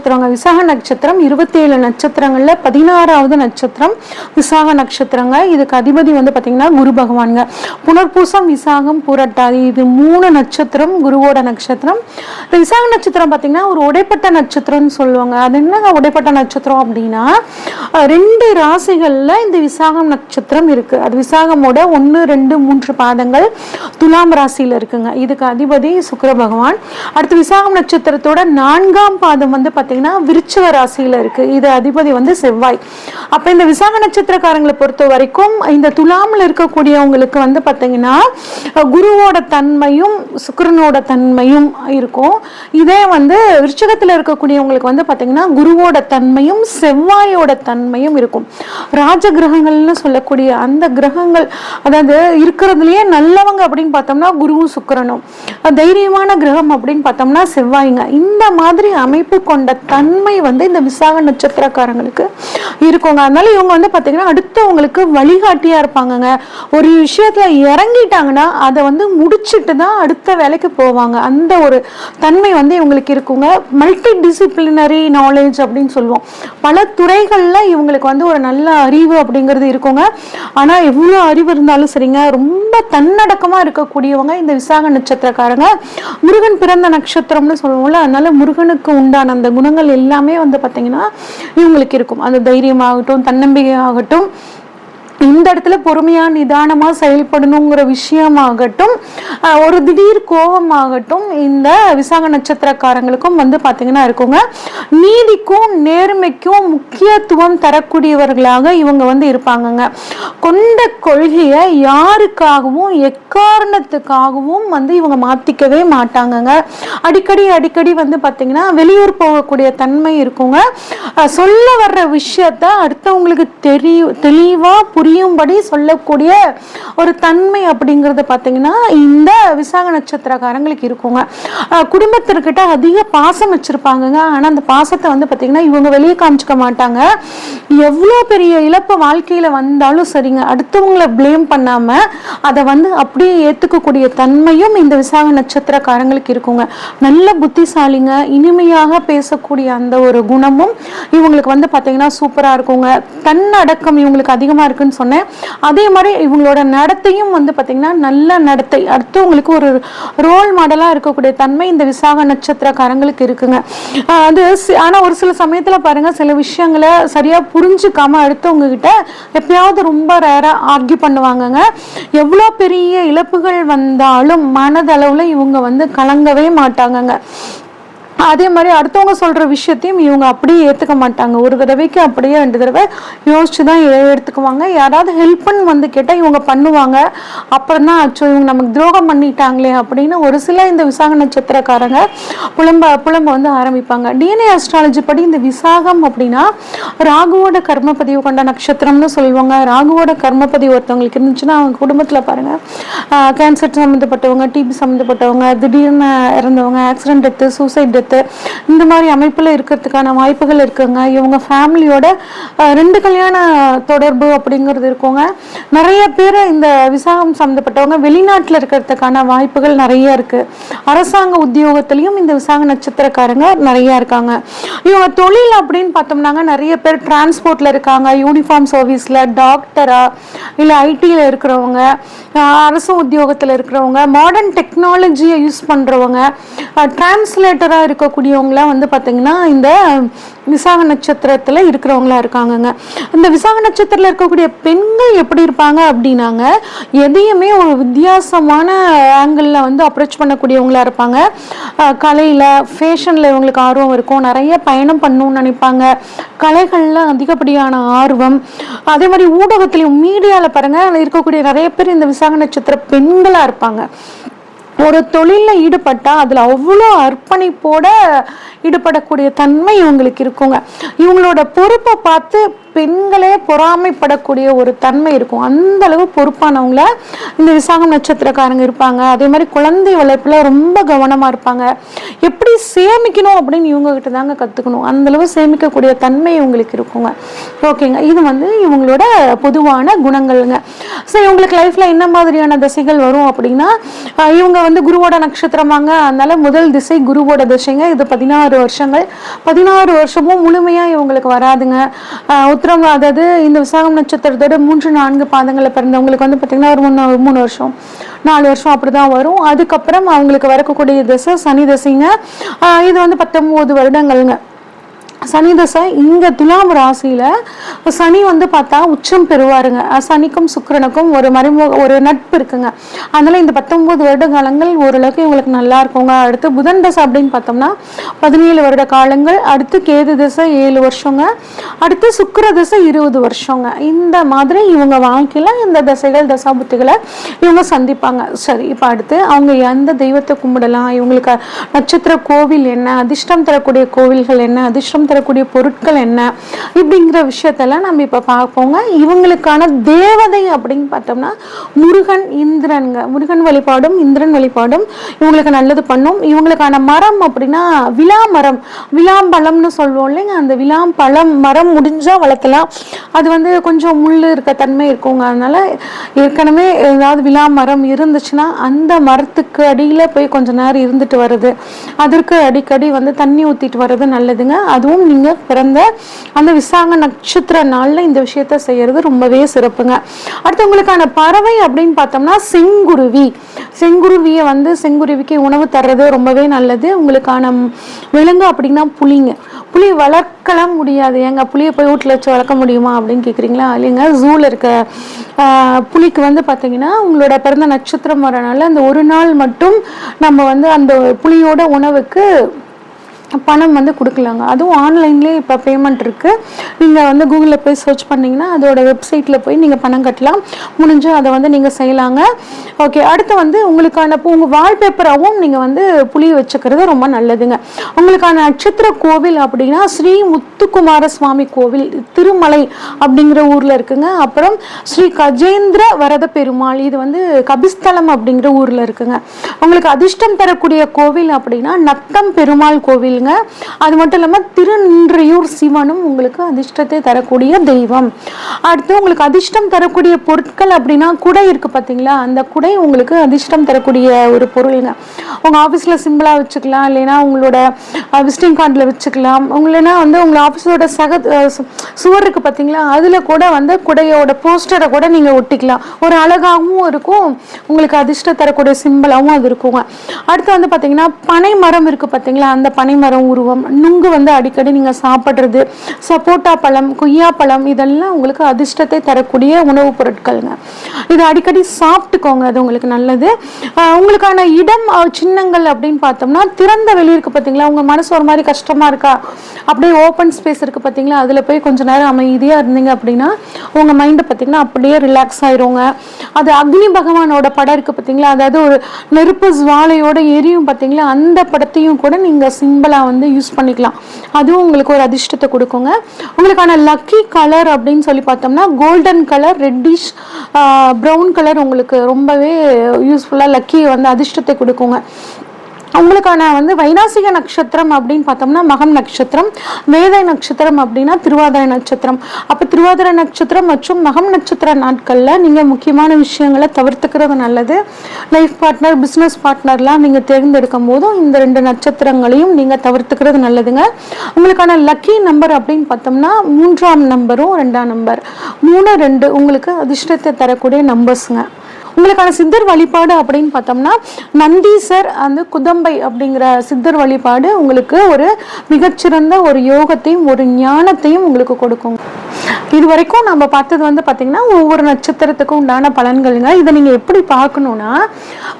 நட்சத்திரங்க. விசாக நட்சத்திரம் இருபத்தி ஏழு நட்சத்திரங்கள்ல பதினாறாவது நட்சத்திரம் விசாக நட்சத்திரங்க. இதுக்கு அதிபதி வந்து பாத்தீங்கன்னா குரு பகவானுங்க. புனர்பூசம் விசாகம் புரட்டாதி இது மூணு நட்சத்திரம் குருவோட நட்சத்திரம். இந்த விசாக நட்சத்திரம் பாத்தீங்கன்னா ஒரு உடைப்பட்ட நட்சத்திரம்னு சொல்லுவாங்க. அது என்னங்க உடைப்பட்ட நட்சத்திரம் அப்படின்னா ரெண்டு ராசிகள்ல இந்த விசாகம் நட்சத்திரம் இருக்கு. அது விசாகமோட ஒன்று ரெண்டு மூன்று பாதங்கள் துலாம் ராசியில் இருக்குங்க. இதுக்கு அதிபதி சுக்கர பகவான். அடுத்து விசாகம் நட்சத்திரத்தோட நான்காம் பாதம் வந்து பார்த்தீங்கன்னா விருச்சவ ராசியில் இருக்கு. இது அதிபதி வந்து செவ்வாய். அப்போ இந்த விசாக நட்சத்திரக்காரங்களை பொறுத்த வரைக்கும் இந்த துலாமில் இருக்கக்கூடியவங்களுக்கு வந்து பார்த்தீங்கன்னா குருவோட தன்மையும் சுக்கரனோட தன்மையும் இருக்கும். இதே வந்து விருச்சகத்தில் இருக்கக்கூடியவங்களுக்கு வந்து பார்த்தீங்கன்னா குருவோட தன்மையும் செவ்வாயோட தன்மையும் இருக்கும். ராஜ கிரகங்கள்னு சொல்லக்கூடிய அந்த கிரகங்கள் அதாவது இருக்கிறதுலயே நல்லவங்க அப்படின்னு பார்த்தோம்னா குருவும் சுக்கரனும். தைரியமான கிரகம் அப்படின்னு பார்த்தோம்னா செவ்வாய்ங்க. இந்த மாதிரி அமைப்பு கொண்ட தன்மை வந்து இந்த விசாக நட்சத்திரக்காரங்களுக்கு இருக்குங்க. அதனால இவங்க வந்து பார்த்தீங்கன்னா அடுத்தவங்களுக்கு வழிகாட்டியா இருப்பாங்கங்க. ஒரு விஷயத்துல இறங்கிட்டாங்கன்னா அதை வந்து முடிச்சிட்டு தான் அடுத்த வேலைக்கு போவாங்க. அந்த ஒரு தன்மை வந்து இவங்களுக்கு இருக்குங்க. மல்டி டிசிப்ளினரி நாலேஜ் அப்படின்னு சொல்லுவோம். பல துறைகளில் இவங்களுக்கு வந்து ஒரு நல்ல அறிவு அப்படிங்கிறது இருக்குங்க. ஆனால் எவ்வளோ அறிவு இருந்தாலும் சரிங்க ரொம்ப தன்னடக்கமாக இருக்கக்கூடியவங்க இந்த விசாக நட்சத்திரக்காரங்க. முருகன் பிறந்த நட்சத்திரம்னு சொல்லுவோம்ல அதனால முருகனுக்கு உண்டான அந்த குணங்கள் எல்லாமே வந்து பாத்தீங்கன்னா இவங்களுக்கு இருக்கும். அந்த தைரியமாகட்டும் தன்னம்பிக்கையாகட்டும் இந்த இடத்துல பொறுமையா நிதானமா செயல்படணுங்கிற விஷயமாகட்டும் ஒரு திடீர் கோபமாகட்டும் இந்த விசாக நட்சத்திரக்காரங்களுக்கும் வந்து பாத்தீங்கன்னா இருக்குங்க. நீதிக்கும் நேர்மைக்கும் முக்கியத்துவம் தரக்கூடியவர்களாக இவங்க வந்து இருப்பாங்கங்க. கொண்ட கொள்கையை யாருக்காகவும் எக்காரணத்துக்காகவும் வந்து இவங்க மாத்திக்கவே மாட்டாங்கங்க. அடிக்கடி அடிக்கடி வந்து பாத்தீங்கன்னா வெளியூர் போகக்கூடிய தன்மை இருக்குங்க. சொல்ல வர்ற விஷயத்த அடுத்தவங்களுக்கு தெரிய தெளிவா புரியும்படி சொல்லக்கூடிய ஒரு தன்மை அப்படிங்கிறது பார்த்தீங்கன்னா இந்த விசாக நட்சத்திரக்காரங்களுக்கு இருக்குங்க. குடும்பத்திற்கிட்ட அதிக பாசம் வச்சிருப்பாங்கங்க. ஆனால் அந்த பாசத்தை வந்து பார்த்தீங்கன்னா இவங்க வெளியே காமிச்சிக்க மாட்டாங்க. எவ்வளோ பெரிய இழப்பு வாழ்க்கையில் வந்தாலும் சரிங்க. அடுத்தவங்கள ப்ளேம் பண்ணாமல் அதை வந்து அப்படியே ஏற்றுக்கக்கூடிய தன்மையும் இந்த விசாக நட்சத்திரக்காரங்களுக்கு இருக்குங்க. நல்ல புத்திசாலிங்க இனிமையாக பேசக்கூடிய அந்த ஒரு குணமும் இவங்களுக்கு வந்து பார்த்தீங்கன்னா சூப்பராக இருக்குங்க. தன்னடக்கம் இவங்களுக்கு அதிகமாக இருக்குன்னு சொன்னேன். அதே மாதிரி இவங்களோட நடத்தையும் வந்து பார்த்தீங்கன்னா நல்ல நடத்தை. அடுத்தவங்களுக்கு ஒரு ரோல் மாடலாக இருக்கக்கூடிய தன்மை இந்த விசாக நட்சத்திரக்காரங்களுக்கு இருக்குங்க. அது ஆனால் ஒரு சில சமயத்தில் பாருங்க சில விஷயங்களை சரியாக புரிஞ்சுக்காமல் அடுத்தவங்க கிட்ட எப்பயாவது ரொம்ப ரேராக ஆர்கியூ பண்ணுவாங்கங்க. எவ்வளோ பெரிய இழப்புகள் வந்தாலும் மனதளவில் இவங்க வந்து கலங்கவே மாட்டாங்கங்க. அதே மாதிரி அடுத்தவங்க சொல்கிற விஷயத்தையும் இவங்க அப்படியே ஏற்றுக்க மாட்டாங்க. ஒரு தடவைக்கு அப்படியே ரெண்டு தடவை யோசிச்சு தான் எடுத்துக்குவாங்க. யாராவது ஹெல்ப்னு வந்து கேட்டால் இவங்க பண்ணுவாங்க. அப்புறம் தான் அச்சோ இவங்க நமக்கு துரோகம் பண்ணிட்டாங்களே அப்படின்னு ஒரு சில இந்த விசாக நட்சத்திரக்காரங்க புலம்ப புலம்ப வந்து ஆரம்பிப்பாங்க. டிஎன்ஏ அஸ்ட்ராலஜி படி இந்த விசாகம் அப்படின்னா ராகுவோட கர்மப்பதிவு கொண்ட நட்சத்திரம்னு சொல்லுவாங்க. ராகுவோட கர்மப்பதிவு ஒருத்தவங்களுக்கு இருந்துச்சுன்னா அவங்க குடும்பத்தில் பாருங்கள் கேன்சர் சம்மந்தப்பட்டவங்க டிபி சம்மந்தப்பட்டவங்க திடீர்னு இறந்தவங்க ஆக்சிடென்ட் டெத்து சூசைட் டெத்து இந்த மாதிரி அமைப்பில் இருக்கிறதுக்கான வாய்ப்புகள் இருக்குங்க. இவங்க ஃபேமிலியோட ரெண்டு கல்யாண தொடர்பு அப்படிங்கிறது இருக்குங்க. நிறைய பேர் இந்த விசாகம் சம்மந்தப்பட்டவங்க வெளிநாட்டில் இருக்கிறதுக்கான வாய்ப்புகள் நிறைய இருக்குது அரசாங்க உத்தியோகத்திலையும் இந்த விசாக நட்சத்திரக்காரங்க நிறையா இருக்காங்க. இவங்க தொழில் அப்படின்னு பார்த்தோம்னாங்க நிறைய பேர் டிரான்ஸ்போர்ட்டில் இருக்காங்க. யூனிஃபார்ம் சர்வீஸில் டாக்டரா இல்லை ஐடியில் இருக்கிறவங்க அரசு உத்தியோகத்தில் இருக்கிறவங்க மாடர்ன் டெக்னாலஜியை யூஸ் பண்ணுறவங்க டிரான்ஸ்லேட்டராக இருக்க இருக்கக்கூடியவங்களாம் வந்து பார்த்தீங்கன்னா இந்த விசாக நட்சத்திரத்தில் இருக்கிறவங்களா இருக்காங்கங்க. இந்த விசாக நட்சத்திரத்தில் இருக்கக்கூடிய பெண்கள் எப்படி இருப்பாங்க அப்படின்னாங்க எதையுமே ஒரு வித்தியாசமான ஆங்கிளில் வந்து அப்ரோச் பண்ணக்கூடியவங்களா இருப்பாங்க. கலையில் ஃபேஷனில் இவங்களுக்கு ஆர்வம் இருக்கும். நிறைய பயணம் பண்ணணும்னு நினைப்பாங்க. கலைகளில் அதிகப்படியான ஆர்வம். அதே மாதிரி ஊடகத்துலேயும் மீடியாவில் பாருங்கள் இருக்கக்கூடிய நிறைய பேர் இந்த விசாக நட்சத்திர பெண்களாக இருப்பாங்க. ஒரு தொழிலில் ஈடுபட்டால் அதில் அவ்வளோ அர்ப்பணிப்போட ஈடுபடக்கூடிய தன்மை இவங்களுக்கு இருக்குங்க. இவங்களோட பொறுப்பை பார்த்து பெண்களே பொறாமைப்படக்கூடிய ஒரு தன்மை இருக்கும். அந்த அளவு பொறுப்பானவங்கள இந்த விசாகம் நட்சத்திரக்காரங்க இருப்பாங்க. அதே மாதிரி குழந்தை வளர்ப்பில் ரொம்ப கவனமாக இருப்பாங்க. எப்படி சேமிக்கணும் அப்படின்னு இவங்ககிட்ட தாங்க கற்றுக்கணும் அந்தளவு சேமிக்கக்கூடிய தன்மை இவங்களுக்கு இருக்குங்க. ஓகேங்க. இது வந்து இவங்களோட பொதுவான குணங்கள்ங்க. ஸோ இவங்களுக்கு லைஃப்பில் என்ன மாதிரியான திசைகள் வரும் அப்படின்னா இவங்க வந்து குருவோட நட்சத்திரமாங்க. அதனால முதல் திசை குருவோட திசைங்க. இது பதினாறு வருஷங்கள். பதினாறு வருஷமும் முழுமையாக இவங்களுக்கு வராதுங்க. உத்திரம் அதாவது இந்த விசாகம் நட்சத்திரத்தோட மூன்று நான்கு பாதங்களில் பிறந்தவங்களுக்கு வந்து பார்த்திங்கன்னா ஒரு மூணு மூணு வருஷம் நாலு வருஷம் அப்படி தான் வரும். அதுக்கப்புறம் அவங்களுக்கு வரக்கூடிய திசை சனி திசைங்க. இது வந்து பத்தொம்போது வருடங்கள்ங்க. சனி தசை இங்கே துலாம் ராசியில் சனி வந்து பார்த்தா உச்சம் பெறுவாருங்க. சனிக்கும் சுக்கரனுக்கும் ஒரு மறைமுக ஒரு நட்பு இருக்குங்க. அதனால் இந்த பத்தொம்போது வருட காலங்கள் ஓரளவுக்கு இவங்களுக்கு நல்லா இருக்குங்க. அடுத்து புதன் தசை அப்படின்னு பார்த்தோம்னா பதினேழு வருட காலங்கள் அடுத்து கேது தசை ஏழு வருஷங்க அடுத்து சுக்கர தசை இருபது வருஷங்க. இந்த மாதிரி இவங்க வாழ்க்கையில் இந்த தசைகள் தசாபுத்திகளை இவங்க சந்திப்பாங்க. சரி இப்போ அடுத்து அவங்க எந்த தெய்வத்தை கும்பிடலாம்? இவங்களுக்கு நட்சத்திர கோவில் என்ன? அதிர்ஷ்டம் தரக்கூடிய கோவில்கள் என்ன? அதிர்ஷ்டம் தரக்கூடிய பொருட்கள் என்ன? இப்படிங்கிற விஷயத்தெல்லாம் நம்ம இப்போ பார்ப்போங்க. இவங்களுக்கான தேவதை அப்படின்னு பார்த்தோம்னா முருகன் இந்திரன்ங்க. முருகன் வழிபாடும் இந்திரன் வழிபாடும் இவங்களுக்கு நல்லது பண்ணும். இவங்களுக்கான மரம் அப்படின்னா விழா மரம். விழாம்பழம்னு சொல்லுவோம் இல்லைங்க. அந்த விழாம்பழம் மரம் முடிஞ்சால் வளர்க்கலாம். அது வந்து கொஞ்சம் முள் இருக்க தன்மை இருக்குங்க. அதனால ஏற்கனவே ஏதாவது விழா மரம் இருந்துச்சுன்னா அந்த மரத்துக்கு அடியில் போய் கொஞ்ச நேரம் இருந்துட்டு வருது அதற்கு அடிக்கடி வந்து தண்ணி ஊற்றிட்டு வர்றது நல்லதுங்க. அதுவும் நீங்கள் பிறந்த அந்த விசாக நட்சத்திர நாளில் இந்த விஷயத்த செய்யறது ரொம்பவே சிறப்புங்க. அடுத்து உங்களுக்கான பறவை அப்படின்னு பார்த்தோம்னா செங்குருவி. செங்குருவியை வந்து செங்குருவிக்கு உணவு தர்றது ரொம்பவே நல்லது. உங்களுக்கான விலங்கு அப்படின்னா புளிங்க புளி வளர்க்கலாம் முடியாது. ஏங்க புளியை போய் வீட்டில் வச்சு வளர்க்க முடியுமா அப்படின்னு கேட்குறீங்களா இல்லைங்க ஜூவில் இருக்க புளிக்கு வந்து பார்த்தீங்கன்னா உங்களோட பிறந்த நட்சத்திரம் வரனால அந்த ஒரு நாள் மட்டும் நம்ம வந்து அந்த புலியோட உணவுக்கு பணம் வந்து கொடுக்கலாங்க. அதுவும் ஆன்லைன்லேயே இப்போ பேமெண்ட் இருக்குது நீங்கள் வந்து கூகுளில் போய் சர்ச் பண்ணிங்கன்னா அதோட வெப்சைட்டில் போய் நீங்கள் பணம் கட்டலாம். முடிஞ்சு அதை வந்து நீங்கள் செய்யலாங்க. ஓகே அடுத்து வந்து உங்களுக்கான இப்போ உங்கள் வால்பேப்பராகவும் நீங்கள் வந்து புளி வச்சுக்கிறது ரொம்ப நல்லதுங்க. உங்களுக்கான நட்சத்திர கோவில் அப்படின்னா ஸ்ரீ முத்துக்குமார சுவாமி கோவில் திருமலை அப்படிங்கிற ஊரில் இருக்குங்க. அப்புறம் ஸ்ரீ கஜேந்திர வரத பெருமாள் இது வந்து கபிஸ்தலம் அப்படிங்கிற ஊரில் இருக்குங்க. உங்களுக்கு அதிர்ஷ்டம் தரக்கூடிய கோவில் அப்படின்னா நத்தம் பெருமாள் கோவில் கோவிலுங்க அது மட்டும் இல்லாமல் திருநின்றையூர் சிவனும் உங்களுக்கு அதிர்ஷ்டத்தை தரக்கூடிய தெய்வம். அடுத்து உங்களுக்கு அதிர்ஷ்டம் தரக்கூடிய பொருட்கள் அப்படின்னா குடை இருக்கு பார்த்தீங்களா அந்த குடை உங்களுக்கு அதிர்ஷ்டம் தரக்கூடிய ஒரு பொருளுங்க உங்கள் ஆஃபீஸில் சிம்பிளாக வச்சுக்கலாம். இல்லைன்னா உங்களோட விசிட்டிங் கார்டில் வச்சுக்கலாம். உங்களா வந்து உங்கள் ஆஃபீஸோட சக சு- சுவர் இருக்கு பார்த்தீங்களா அதில் கூட வந்து குடையோட போஸ்டரை கூட நீங்கள் ஒட்டிக்கலாம். ஒரு அழகாகவும் இருக்கும். உங்களுக்கு அதிர்ஷ்டம் தரக்கூடிய சிம்பிளாகவும் அது இருக்குங்க. அடுத்து வந்து பார்த்தீங்கன்னா பனை மரம் இருக்கு பார்த்தீங்களா அந்த பனை மரம் உருவம் நுங்கு வந்து அடிக்கடி நீங்கள் சாப்பிட்றது சப்போட்டா பழம் கொய்யா பழம் இதெல்லாம் உங்களுக்கு அதிர்ஷ்டத்தை தரக்கூடிய உணவுப் பொருட்கள்ங்க. இது அடிக்கடி சாப்பிட்டுக்கோங்க அது உங்களுக்கு நல்லது. உங்களுக்கான இடம் சின்னங்கள் அப்படின்னு பார்த்தோம்னா திறந்த வெளி இருக்கு பார்த்தீங்களா? உங்கள் மனசு ஒரு மாதிரி கஷ்டமா இருக்கா? அப்படியே ஓப்பன் ஸ்பேஸ் இருக்கு பார்த்தீங்களா? அதில் போய் கொஞ்ச நேரம் அமைதியாக இருந்தீங்க அப்படின்னா உங்கள் மைண்டை பார்த்தீங்கன்னா அப்படியே ரிலாக்ஸ் ஆயிருங்க. அது அக்னி பகவானோட படம் இருக்குது பார்த்தீங்களா? அதாவது ஒரு நெருப்பு ஜுவாலையோட எரியும் பார்த்தீங்களா? அந்த படத்தையும் கூட நீங்கள் சிம்பிளாக வந்து யூஸ் பண்ணிக்கலாம். அதுவும் உங்களுக்கு ஒரு அதிர்ஷ்டத்தை கொடுக்குங்க. உங்களுக்கான லக்கி கலர் அப்படின்னு சொல்லி பார்த்தோம்னா golden colour reddish brown colour உங்களுக்கு ரொம்பவே யூஸ்ஃபுல்லாக லக்கி வந்து அதிர்ஷ்டத்தை கொடுக்குங்க. உங்களுக்கான வந்து வைனாசிக நட்சத்திரம் அப்படின்னு பார்த்தோம்னா மகம் நட்சத்திரம் வேதை நட்சத்திரம் அப்படின்னா திருவாதிரை நட்சத்திரம். அப்போ திருவாதிரை நட்சத்திரம் மற்றும் மகம் நட்சத்திர நாட்களில் நீங்கள் முக்கியமான விஷயங்களை தவிர்த்துக்கிறது நல்லது. லைஃப் பார்ட்னர் பிஸ்னஸ் பார்ட்னர்லாம் நீங்கள் தேர்ந்தெடுக்கும் போதும் இந்த ரெண்டு நட்சத்திரங்களையும் நீங்கள் தவிர்த்துக்கிறது நல்லதுங்க. உங்களுக்கான லக்கி நம்பர் அப்படின்னு பார்த்தோம்னா மூன்றாம் நம்பரும் ரெண்டாம் நம்பர் மூணு ரெண்டு உங்களுக்கு அதிர்ஷ்டத்தை தரக்கூடிய நம்பர்ஸுங்க உங்களுக்கான சித்தர் வழிபாடு அப்படின்னு பார்த்தோம்னா நந்தீசர் அந்த குதம்பை அப்படிங்கிற சித்தர் வழிபாடு உங்களுக்கு ஒரு மிகச்சிறந்த ஒரு யோகத்தையும் ஒரு ஞானத்தையும் உங்களுக்கு கொடுக்கும். இது வரைக்கும் நம்ம பார்த்தது வந்து பார்த்தீங்கன்னா ஒவ்வொரு நட்சத்திரத்துக்கும் உண்டான பலன்களுங்க. இதை நீங்கள் எப்படி பார்க்கணுன்னா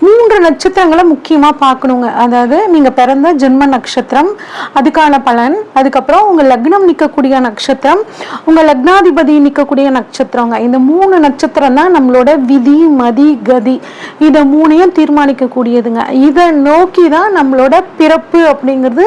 மூன்று நட்சத்திரங்களை முக்கியமாக பார்க்கணுங்க. அதாவது நீங்கள் பிறந்த ஜென்ம நட்சத்திரம் அதுக்கான பலன் அதுக்கப்புறம் உங்கள் லக்னம் நிற்கக்கூடிய நட்சத்திரம் உங்கள் லக்னாதிபதி நிற்கக்கூடிய நட்சத்திரங்க. இந்த மூணு நட்சத்திரம் தான் நம்மளோட விதி மதி கதி இதை மூணையும் தீர்மானிக்கக்கூடியதுங்க. இதை நோக்கி தான் நம்மளோட பிறப்பு அப்படிங்கிறது